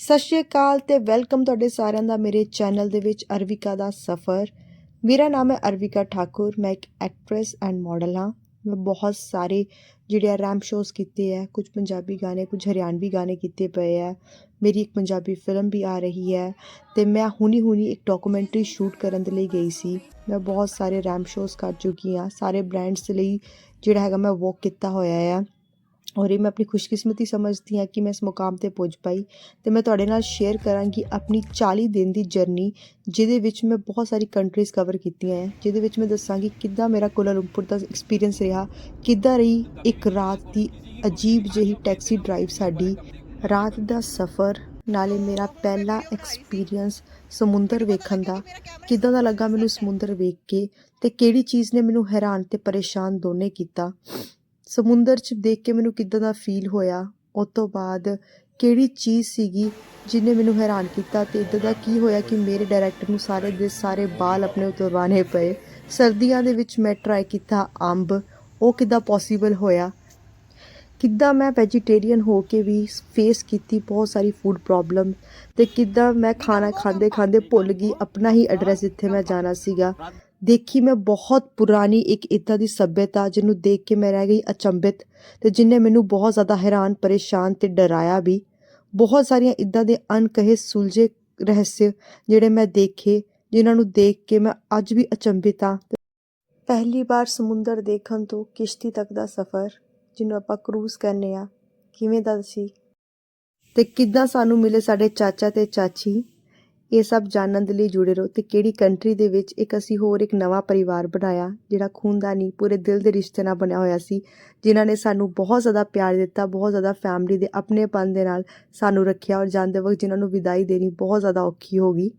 ਸਤਿ ਸ਼੍ਰੀ ਅਕਾਲ ਤੇ ਵੈਲਕਮ ਤੁਹਾਡੇ ਸਾਰਿਆਂ ਦਾ ਮੇਰੇ ਚੈਨਲ ਦੇ ਵਿੱਚ ਅਰਵਿਕਾ ਦਾ ਸਫ਼ਰ। ਮੇਰਾ ਨਾਮ ਹੈ ਅਰਵਿਕਾ ਠਾਕੁਰ, ਮੈਂ ਇੱਕ ਐਕਟਰੈਸ ਐਂਡ ਮਾਡਲ ਹਾਂ। ਮੈਂ ਬਹੁਤ ਸਾਰੇ ਜਿਹੜੇ ਆ ਰੈਂਪ ਸ਼ੋਜ਼ ਕੀਤੇ ਹੈ ਕੁਝ ਪੰਜਾਬੀ ਗਾਣੇ, ਕੁਝ ਹਰਿਆਣਵੀ ਗਾਣੇ ਕੀਤੇ ਪਏ ਹੈ ਮੇਰੀ ਇੱਕ ਪੰਜਾਬੀ ਫਿਲਮ ਵੀ ਆ ਰਹੀ ਹੈ ਤੇ ਮੈਂ ਹੁਣੀ ਹੁਣੀ ਇੱਕ ਡਾਕੂਮੈਂਟਰੀ ਸ਼ੂਟ ਕਰਨ ਦੇ ਲਈ ਗਈ ਸੀ। ਮੈਂ ਬਹੁਤ ਸਾਰੇ ਰੈਂਪ ਸ਼ੋਜ਼ ਕਰ ਚੁੱਕੀ ਹਾਂ। ਸਾਰੇ ਬ੍ਰਾਂਡਸ ਲਈ ਜਿਹੜਾ ਹੈਗਾ ਮੈਂ ਵਰਕ ਕੀਤਾ ਹੋਇਆ ਹੈ ਔਰ ਇਹ ਮੈਂ ਆਪਣੀ ਖੁਸ਼ਕਿਸਮਤੀ ਸਮਝਦੀ ਹਾਂ ਕਿ ਮੈਂ ਇਸ ਮੁਕਾਮ ਤੇ ਪਹੁੰਚ ਪਾਈ ਤੇ ਮੈਂ ਤੁਹਾਡੇ ਨਾਲ ਸ਼ੇਅਰ ਕਰਾਂਗੀ ਆਪਣੀ 40 ਦਿਨ ਦੀ ਜਰਨੀ ਜਿਹਦੇ ਵਿੱਚ ਮੈਂ ਬਹੁਤ ਸਾਰੀ ਕੰਟਰੀਜ਼ ਕਵਰ ਕੀਤੀਆਂ ਹੈ, ਜਿਹਦੇ ਵਿੱਚ ਮੈਂ ਦੱਸਾਂਗੀ ਕਿੱਦਾਂ ਮੇਰਾ ਕੋਲਾਲੰਪੁਰ ਦਾ ਐਕਸਪੀਰੀਅੰਸ ਰਿਹਾ, ਕਿੱਦਾਂ ਰਹੀ ਇੱਕ ਰਾਤ ਦੀ ਅਜੀਬ ਜਿਹੀ ਟੈਕਸੀ ਡਰਾਈਵ ਸਾਡੀ, ਰਾਤ ਦਾ ਸਫ਼ਰ, ਨਾਲੇ ਮੇਰਾ ਪਹਿਲਾ ਐਕਸਪੀਰੀਅੰਸ ਸਮੁੰਦਰ ਵੇਖਣ ਦਾ, ਕਿੱਦਾਂ ਦਾ ਲੱਗਾ ਮੈਨੂੰ ਸਮੁੰਦਰ ਵੇਖ ਕੇ ਤੇ ਕਿਹੜੀ ਚੀਜ਼ ਨੇ ਮੈਨੂੰ ਹੈਰਾਨ ਤੇ ਪਰੇਸ਼ਾਨ ਦੋਨੇ ਕੀਤਾ। ਸਮੁੰਦਰ 'ਚ ਦੇਖ ਕੇ ਮੈਨੂੰ ਕਿੱਦਾਂ ਦਾ ਫੀਲ ਹੋਇਆ, ਉਸ ਤੋਂ ਬਾਅਦ ਕਿਹੜੀ ਚੀਜ਼ ਸੀਗੀ ਜਿਹਨੇ ਮੈਨੂੰ ਹੈਰਾਨ ਕੀਤਾ ਤੇ ਇਦਾਂ ਦਾ ਕੀ ਹੋਇਆ ਕਿ ਮੇਰੇ ਡਾਇਰੈਕਟਰ ਨੂੰ ਸਾਰੇ ਦੇ ਸਾਰੇ ਬਾਲ ਆਪਣੇ ਉਤਰਵਾਣੇ ਪਏ। ਸਰਦੀਆਂ ਦੇ ਵਿੱਚ ਮੈਂ ਟਰਾਈ ਕੀਤਾ ਅੰਬ, ਉਹ ਕਿੱਦਾਂ ਪੋਸੀਬਲ ਹੋਇਆ? ਕਿੱਦਾਂ ਮੈਂ ਵੈਜੀਟੇਰੀਅਨ ਹੋ ਕੇ ਵੀ ਫੇਸ ਕੀਤੀ ਬਹੁਤ ਸਾਰੀ ਫੂਡ ਪ੍ਰੋਬਲਮ ਤੇ ਕਿੱਦਾਂ ਮੈਂ ਖਾਣਾ ਖਾਂਦੇ ਖਾਂਦੇ ਭੁੱਲ ਗਈ, ਆਪਣਾ ਹੀ ਐਡਰੈਸ ਜਿੱਥੇ ਮੈਂ ਜਾਣਾ ਸੀਗਾ। ਦੇਖੀ ਮੈਂ ਬਹੁਤ ਪੁਰਾਣੀ ਇੱਕ ਇੱਦਾਂ ਦੀ ਸੱਭਿਅਤਾ ਜਿਹਨੂੰ ਦੇਖ ਕੇ ਮੈਂ ਰਹਿ ਗਈ ਅਚੰਭਿਤ ਤੇ ਜਿਨੇ ਮੈਨੂੰ ਬਹੁਤ ਜ਼ਿਆਦਾ ਹੈਰਾਨ, ਪਰੇਸ਼ਾਨ ਤੇ ਡਰਾਇਆ ਵੀ। ਬਹੁਤ ਸਾਰੀਆਂ ਇੱਦਾਂ ਦੇ ਅਣਕਹੇ ਸੁਲਝੇ ਰਹੱਸ ਜਿਹੜੇ ਮੈਂ ਦੇਖੇ, ਜਿਨ੍ਹਾਂ ਨੂੰ ਦੇਖ ਕੇ ਮੈਂ ਅੱਜ ਵੀ ਅਚੰਭਿਤ ਹਾਂ। ਪਹਿਲੀ ਵਾਰ ਸਮੁੰਦਰ ਦੇਖਣ ਤੋਂ ਕਿਸ਼ਤੀ ਤੱਕ ਦਾ ਸਫ਼ਰ, ਜਿਹਨੂੰ ਆਪਾਂ ਕਰੂਜ਼ ਕਹਿੰਦੇ ਆ ਕਿਵੇਂ ਦਾ ਸੀ? ਤੇ ਕਿੱਦਾਂ ਸਾਨੂੰ ਮਿਲੇ ਸਾਡੇ ਚਾਚਾ ਤੇ ਚਾਚੀ? ਇਹ ਸਭ ਜਾਣਨ ਦੇ ਲਈ ਜੁੜੇ ਰਹੋ ਤੇ ਕਿਹੜੀ ਕੰਟਰੀ ਦੇ ਵਿੱਚ ਇੱਕ ਅਸੀਂ ਹੋਰ ਇੱਕ ਨਵਾਂ ਪਰਿਵਾਰ ਬਣਾਇਆ, ਜਿਹੜਾ ਖੂਨਦਾਨੀ ਪੂਰੇ ਦਿਲ ਦੇ ਰਿਸ਼ਤੇ ਨਾਲ ਬਣਿਆ ਹੋਇਆ ਸੀ, ਜਿਨ੍ਹਾਂ ਨੇ ਸਾਨੂੰ ਬਹੁਤ ਜ਼ਿਆਦਾ ਪਿਆਰ ਦਿੱਤਾ, ਬਹੁਤ ਜ਼ਿਆਦਾ ਫੈਮਿਲੀ ਦੇ ਆਪਣੇਪਨ ਦੇ ਨਾਲ ਸਾਨੂੰ ਰੱਖਿਆ ਔਰ ਜਾਂਦੇ ਵਕਤ ਜਿਨ੍ਹਾਂ ਨੂੰ ਵਿਦਾਈ ਦੇਣੀ ਬਹੁਤ ਜ਼ਿਆਦਾ ਔਖੀ ਹੋ ਗਈ।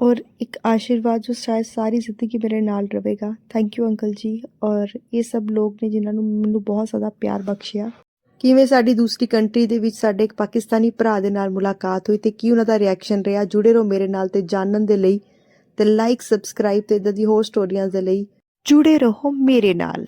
ਔਰ ਇੱਕ ਆਸ਼ੀਰਵਾਦ ਜੋ ਸ਼ਾਇਦ ਸਾਰੀ ਜ਼ਿੰਦਗੀ ਮੇਰੇ ਨਾਲ ਰਹੇਗਾ। ਥੈਂਕ ਯੂ ਅੰਕਲ ਜੀ। ਔਰ ਇਹ ਸਭ ਲੋਕ ਨੇ ਜਿਨ੍ਹਾਂ ਨੂੰ ਮੈਨੂੰ ਬਹੁਤ ਜ਼ਿਆਦਾ ਪਿਆਰ ਬਖਸ਼ਿਆ। ਕਿਵੇਂ ਸਾਡੀ ਦੂਸਰੀ ਕੰਟਰੀ ਦੇ ਵਿੱਚ ਸਾਡੇ ਇੱਕ ਪਾਕਿਸਤਾਨੀ ਭਰਾ ਦੇ ਨਾਲ ਮੁਲਾਕਾਤ ਹੋਈ ਤੇ ਕੀ ਉਹਨਾਂ ਦਾ ਰਿਐਕਸ਼ਨ ਰਿਹਾ? ਜੁੜੇ ਰਹੋ ਮੇਰੇ ਨਾਲ ਤੇ ਜਾਣਨ ਦੇ ਲਈ ਤੇ ਲਾਈਕ ਸਬਸਕ੍ਰਾਈਬ ਤੇ ਇਦਾਂ ਦੀ ਹੋਰ ਸਟੋਰੀਆਂ ਦੇ ਲਈ ਜੁੜੇ ਰਹੋ ਮੇਰੇ ਨਾਲ।